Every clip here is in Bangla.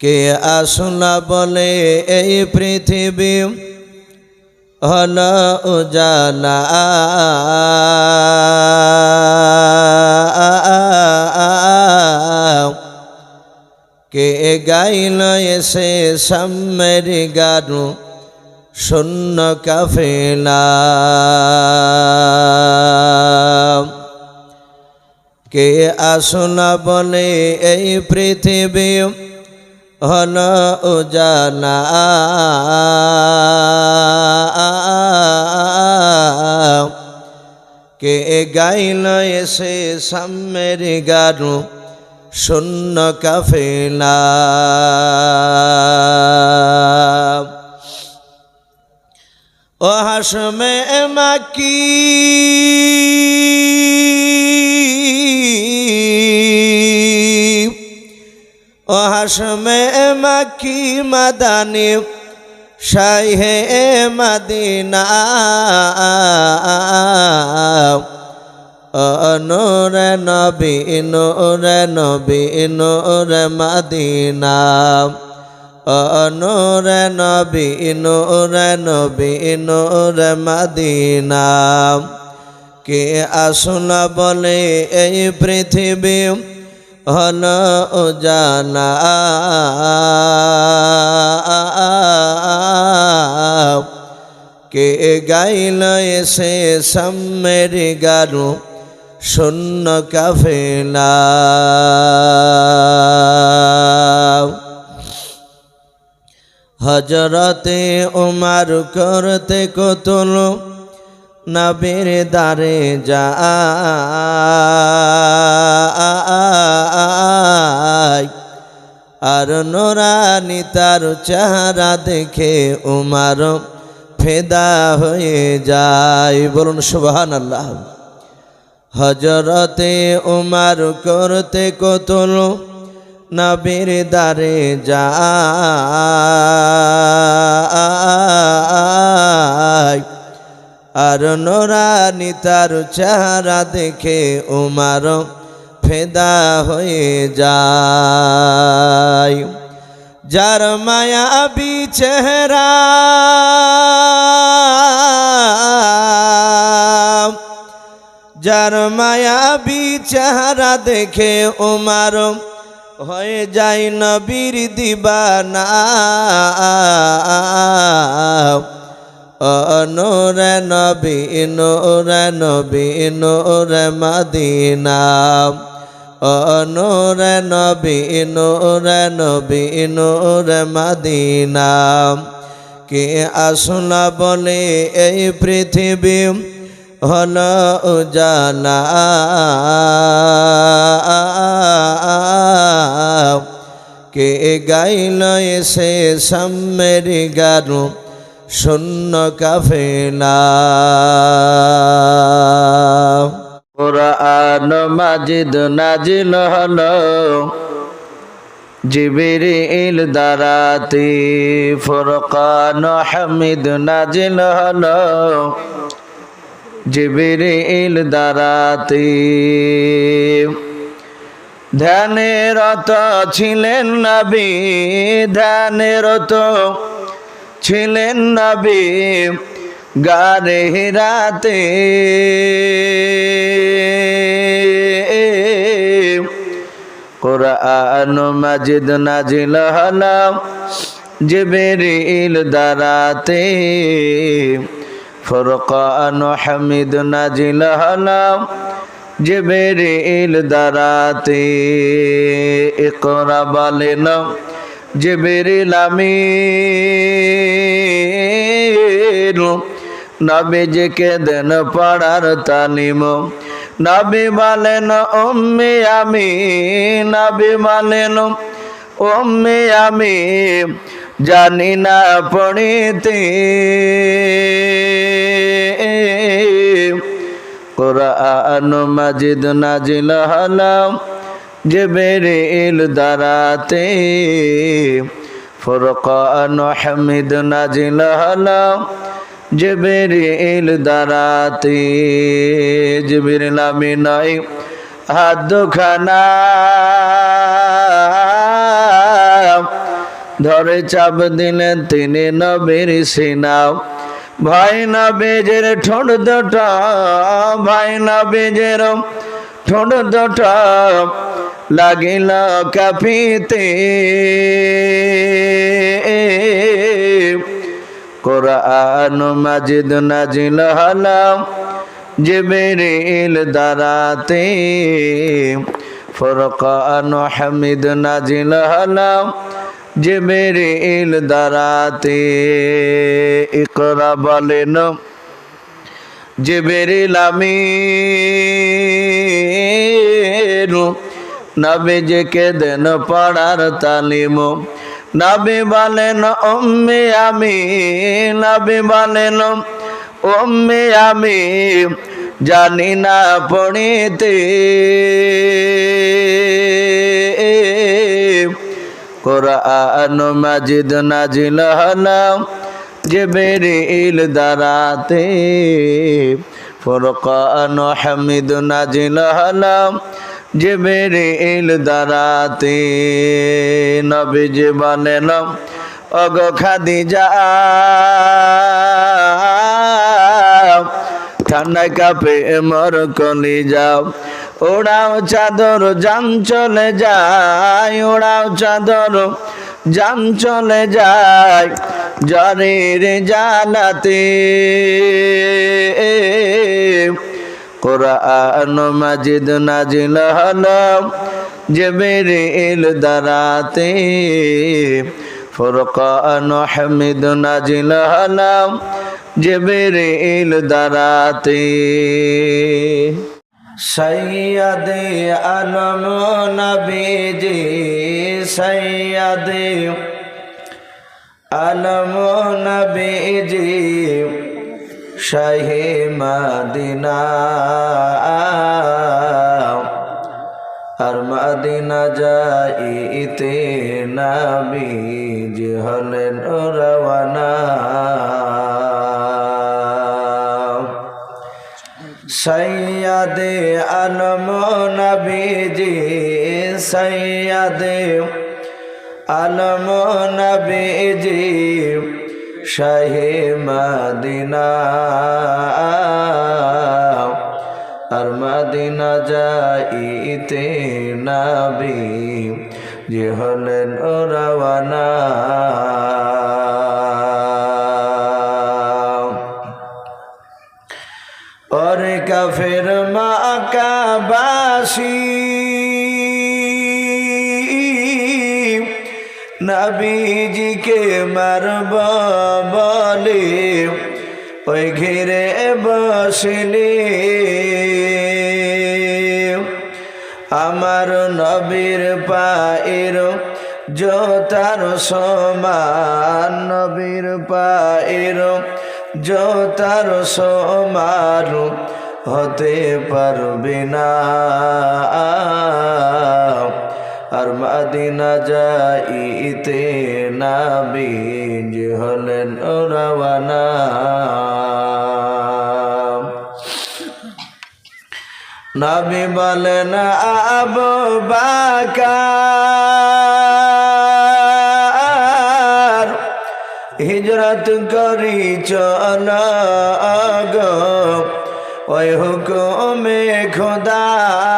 কে আসনা বলে এই পৃথিবী? হল উজালা। কে গাইল এসে সাম্যের গানু? শূন্য কাফেলা। কে আসনা বলে এই পৃথিবী? হল উজালা কে গাইল এসে সাম্যের গানু শূন্য কাফেলা। ও হাসমে মাকি। ও হাসমে মাকি মাদানি শাহে মদিনা। নূরে নবী নূরে নবী, নূরে মদিনা। নূরে নবী নূরে নবী, নূরে মদিনা। কে আসুন বলে এই পৃথিবী? হল উজালা কে গাইল এসে সাম্যের গানু শূন্য কাফেলা। হজরতে উমার করতে কতল নবীর দারে যা আর নোরানি তার চেহারা দেখে উমার ফেদা হয়ে যায়। বলুন সুবহান আল্লাহ হজরতে উমার করতে কতল নবীর দারে যা আর নোরানি তার চেহারা দেখে উমার ফেদা হয়ে যায়। যার মায়া মায়াবি চেহারা, যার মায়াবি চেহারা দেখে উমার হয়ে যায় নবীর দিবানা। নোরে নবী নোরে নবী, নোরে মদিনা। নোরে নবী নোরে নবী, নোরে মদিনা। কে আসনা বলে এই পৃথিবী হল উজালা। কে গাইল এসে সাম্যের গানু শূন্য কাফেলা কোরআন মাজিদ নাজিল হল জিবিরিল দারাতি। ফুরকান হামিদ নাজিল হল জিবিরিল দারাতি। ধ্যানেরত ছিলেন নবী ধ্যানেরত ছিলেন নবী গারে হিরাতে কোরআন মাজিদ নাজিল হলাম জিবরিল দারাতে। ফুরকান হামিদ নাজিল হলাম জিবরিল দারাতে। ইকরা বলেন জিবরিল আমিন। নবীজিকে দেন পড়ার তালিম। নবী বলেন, উম্মি আমি নবী বলেন, উম্মি আমি জানি না পড়িতে কোরআন মাজিদ নাজিল হলাম। জিবরিল দারাতে ফুরকান হামিদ নাজিল হলাম জিবরিল দারাতে জিবরিল আমিনাই হাত দুখানা। ধরে চাপ দিলেন তিনি নবীর সিনাও ভাই নবীজের ঠোঁট দুটা, ভাই নবীজের ঠোঁট দুটা। লাগিল কাফিতে কোরআন মাজিদ নাজিল হলাম জিবরিল দারাতে। ফুরকান হামিদ নাজিল হলাম জিবরিল দারাতে। ইকরা বলেন, জিবরিল আমিন নবীজিকে দেন পড়ার তালিম। নবী বলেন উম্মে আমি নবী বলেন উম্মে আমি, জানি না পড়িতে। কোরআন মাজিদ নাজিল হলাম, জিবরিল দারাতে। ফুরকান হামিদ নাজিল হলাম জিবরিল দারাতে, নবীজি বলেন অগ খাদিজা ঠান্ডায় কাপে মর কলি যাও ওড়াও চাদর জাম চলে যায় ওড়াও চাদর জাম চলে যায় জরের জানাতে কোরআন মাজিদ নাজিল হলাম, জিবরিল দারাতে। ফুরকান হামিদ নাজিল হলাম, জিবরিল দারাতে। সৈয়দ আলম নবীজি, সৈয়দ আলম নবীজি শাহে মাদিনা। আর মাদিনা যাইতে নবীজ হলেন রওয়ানা। সৈয়দে আলম নবীজি সৈয়দে আলম নবীজি। শাহে মদিনা। আর মদিনা যাইতে নবী যে হলেন ও রওয়ানা। और কাফের মাকাবাসী নবীজিকে মারব বলে ওই ঘিরে বসলে আমার নবীর পায়ের জোতার সমান নবীর পায়ের জোতার সমান হতে পারবে না আর মাদিনা যাইতে না বীজ হলেন রওয়ানা। নবী বলেন, আবু বাকার, হিজরত করি চল ওই হুকুমে খোদার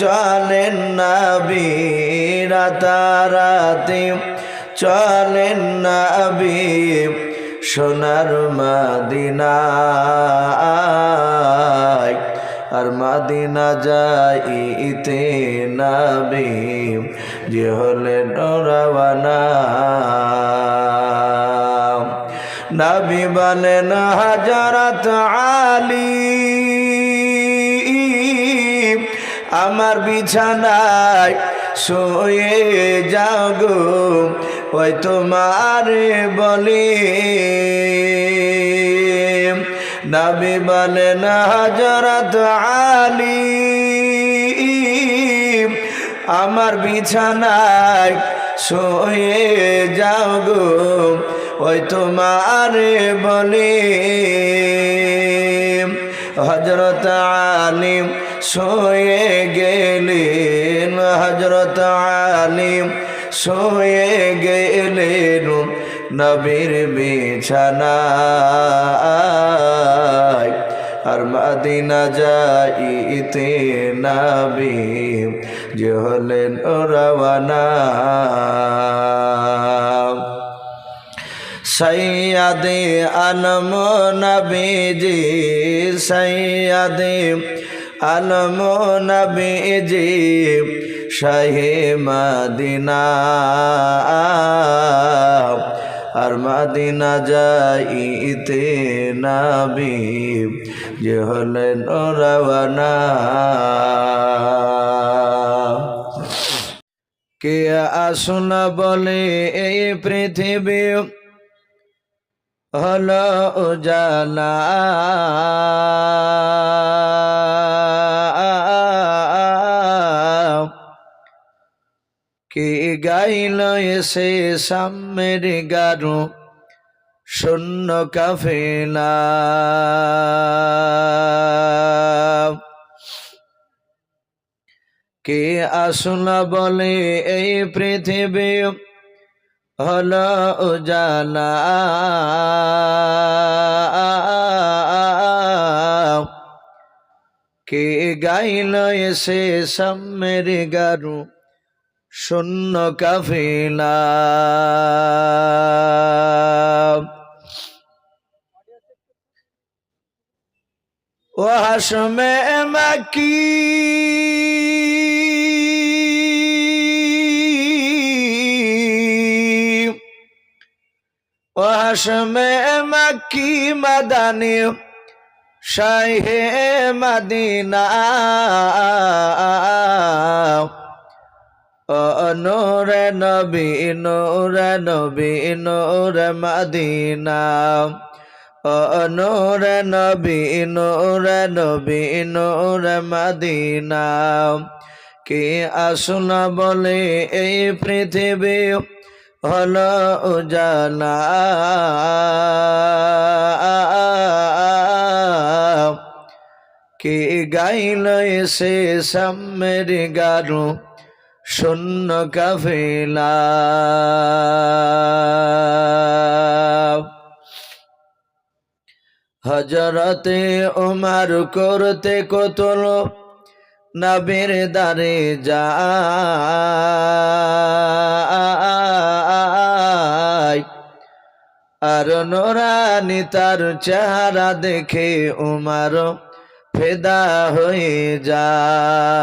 চলেন নবী রাতারাতি চলেন নবী সোনার মাদিনায়। আর মাদিনা যাইতে নাবি, যে হলেন রওয়ানা নবী বলেন হাজারত আলী। আমার বিছানায় শুয়ে যাও গো, ওই তোমার বলি। নবী বলেন হজরত আলী, আমার বিছানায় শুয়ে যাও গো, ওই তোমার বলি। হজরত আলিম শুয়ে গেলেন হজরত আলিম শুয়ে গেলেন নবীর বিছানায়। আর মাদিনা যাইতে নাবি যে হলেন রওয়ানা। সৈয়াদে আলম নবীজি, সৈয়াদে আলম নবীজি শাহে মাদিনা। আর মাদিনা যাইতে নাবি, যে হলেন রওয়ানা কে আসুন বলে এই পৃথিবী, হলো উজালা। গাইল এসে সামের গারু, শূন্য কাফেলা। কে আসুন বলে এই পৃথিবী? হল উজালা। কে গাইল এসে সামের গারু শূন্য কাফিলা। ও হাসমে মাকি। ও হাসমে মাকি মাদানি শাহে মাদিনা। নূরে নবী নূরে নবী, নূরে মদিনা। ও নূরে নবী নূরে নবী, নূরে মদিনা। কে আসুন বলে এই পৃথিবী হল উজালা। কে গাইল এসে সামের গারু? শূন্য কাফেলা। হজরতে উমার করতে কতল নবীর দারে যা আর নোরানি তার চেহারা দেখে উমার ফেদা হয়ে যায়।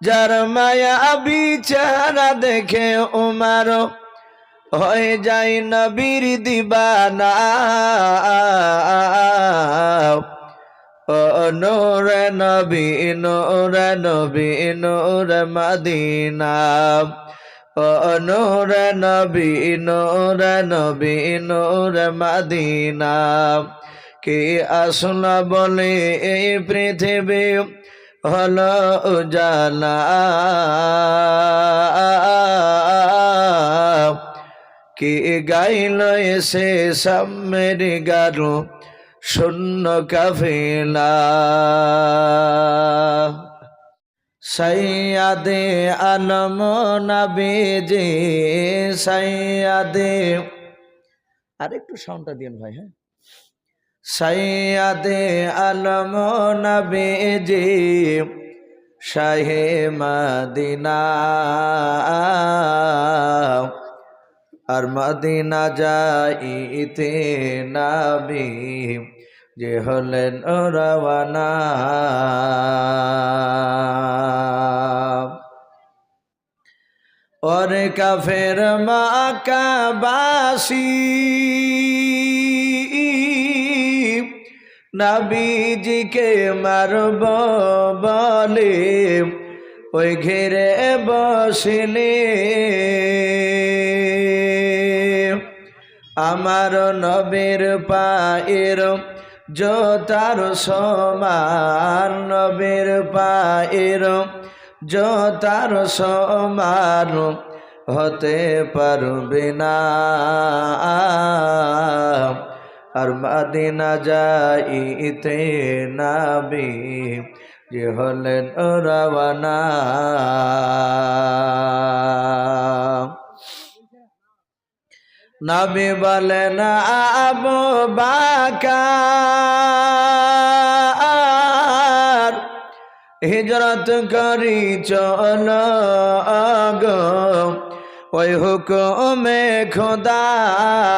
যার মায়াবি চেহারা দেখে উমার হয়ে যায় নবীর দিবানা। নোরে নবী নোরে নবী, নোরে মদিনা। নোরে নবী নোরে নবী, নোরে মদিনা। কে আসুন বলে এই পৃথিবী? হল উজালা কে গাইল এসে সামের গারু, শূন্য কাফেলা। সৈয়াদে আলম নবীজি সৈয়াদে আর একটু সাউন্ডটা দিন ভাই হ্যাঁ? সৈয়াদে আলম নবীজি, শাহে মদিনা। আর মদিনা যাইতে নাবি, যে হলেন রওয়ানা। और কাফের মাকাবাসী নাবিজিকে মারব বলে, ওই ঘেরে বসিলে আমার নবীর পায়ের জোতার সমান, নবীর পায়ের জোতার সমান হতে পারবে না। আর মাদিনা যাইতে নাবি যে হলেন রাওয়ানা নবী বলেন, আবু বাকার, হিজরত করি চল গো, ওই হুকুমে খোদার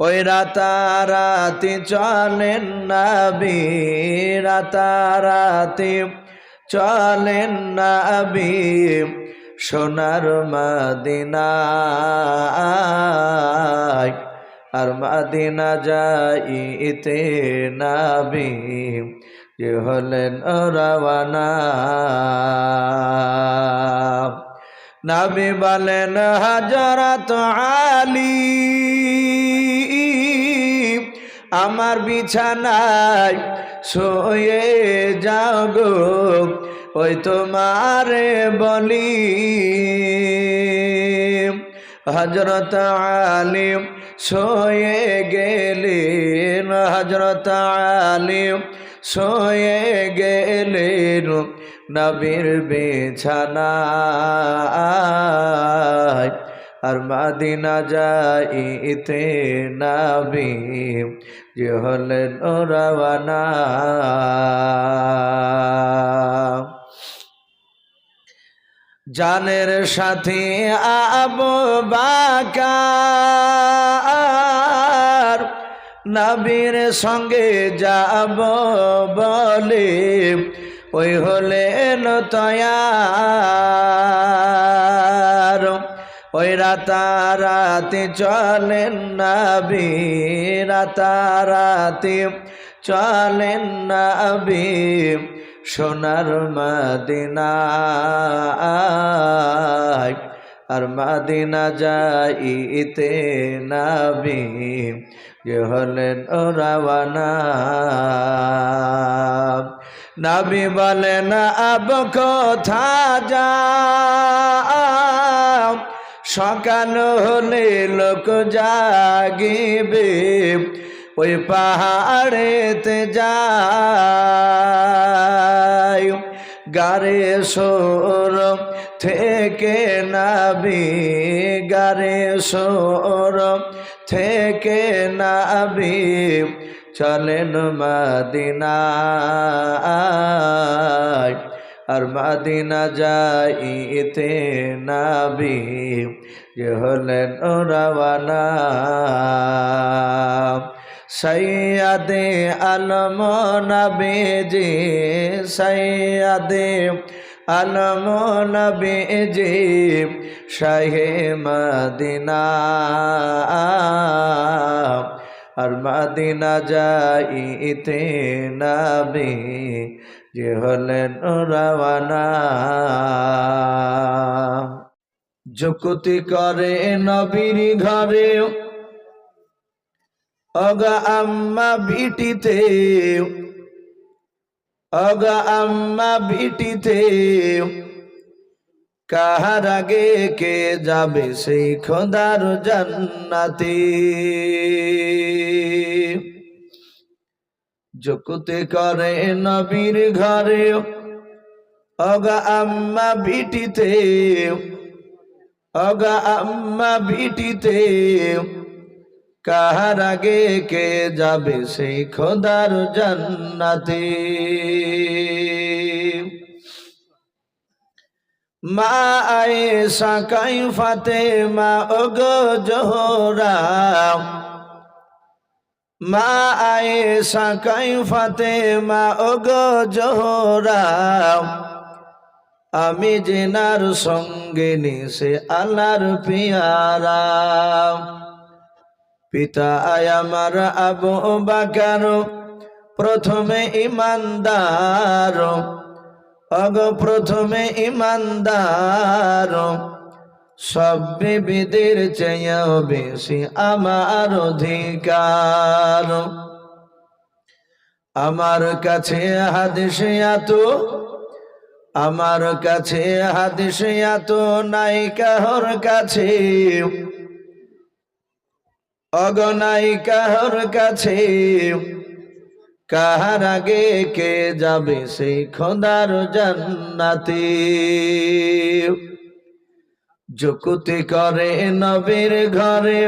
ওই রাতারাতি চলেন নবী রাতারাতি চলেন নবী, সোনার মাদিনায়, আর মাদিনা যাইতে নাবি, যে হলেন রাওয়ানা। নাবি বলেন, হাজরত আলী আমার বিছানায় শুয়ে যাও গো, ওই তোমারে বলি। হজরত আলিম সোয়ে গেলেন হজরত আলিম সোয়ে গেলেন নবীর বিছানায়। আর মাদিনা যাইতে নাবি, যে হলেন রাওয়ানা। জানের সাথে আবু বাকার, নবীর সঙ্গে যাব বলে, ওই হলেন তয়ার। ওই রাতারাতি চলেন নবী রাতারাতি চলেন নবী, সোনার মাদিনায়, আর মাদিনা যাইতে নাবি, যে হলেন ও রাওয়ানা। নাবি বলেন, আব কথা যা সকাল হলে লোক জাগিবে, ওই পাহাড়েতে যায়। গারে সোর থেকে নাবি, গারে সোর থেকে নাবি, চলেন মাদিনায়। আর মাদিনা যাইতে নাবি, যে হলেন রাওয়ানা। সৈয়াদে আলম নবীজি সৈয়াদে আলম নবীজি, শাহে মদিনা। আর মদিনা যাইতে নবী যে হলেন রাওয়ানা। যুক্তি করে নবীর ঘরে অগা আম্মা বিটিতে অগা আম্মা বিটিতে, কাহার আগে কে যাবে সেই খোদার জান্নাতে? যকুতে করে নবীর ঘরে। অগা আম্মা বিটিতে, অগা আম্মা বিটিতে, কাহার আগে কে যাবে সেই খোদার জান্নাতে? মা আয়ে সাকাই ফাতে মা ওগো জোহরা মা আয়ে সাকাই ফাতে মা ওগো জোহরা। আমি জেনার সঙ্গে নিশে আল্লাহর পিয়ারা। পিতা আয় আমার আবু বাকার, প্রথমে ইমানদার। অগ প্রথমে ইমানদার। সব বিবিদের চেয়েও বেশি আমার অধিকার। আমার কাছে হাদিস এত, আমার কাছে হাদিস এত নাই কাহর কাছে। অগনাই কাহর কাছে, কাহার আগে কে যাবে সেই খোদার জান্নাতে? যকুতি করে নবীর ঘরে।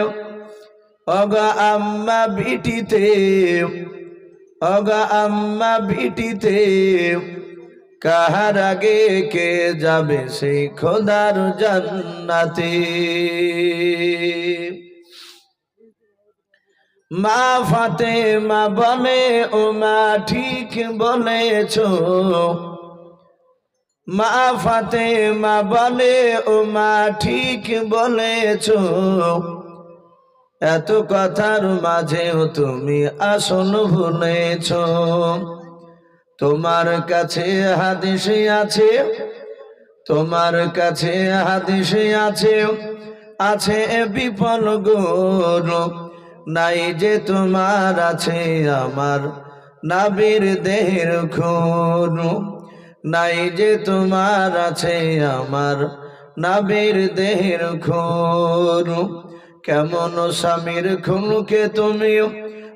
অগা আম্মা বিটিতে অগা আম্মা বিটিতে কাহার আগে কে যাবে সেই খোদার জান্নাতে? মা ফাতে মা বলে ও মা ঠিক বলেছ মা ফাতে মা বলে, ও মা, ঠিক বলেছ। এত কথার মাঝেও তুমি আসন ভুলেছ। তোমার কাছে হাদিসে আছে, তোমার কাছে হাদিসে আছে আছে বিফল গরু। নাই যে তোমার আছে আমার নাবির দেহের খুন নাই যে তোমার আছে আমার নাবির দেহের খুন কেমন স্বামীর খুনকে তুমি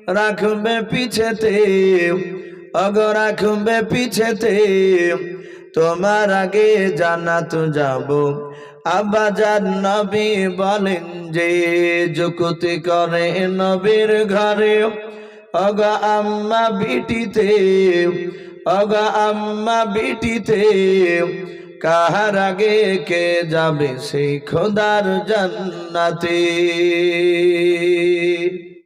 রাখবে পিছেতে, অগ রাখবে পিছেতে। তোমার আগে জানাত যাব। আব্বাজান নবী বলেন যে, যুকুতি করে নবীর ঘরে, অগ আম্মা বিটিতে অগ আম্মা বিটিতে কাহার আগে কে যাবে সেই খোদার জান্নাতে?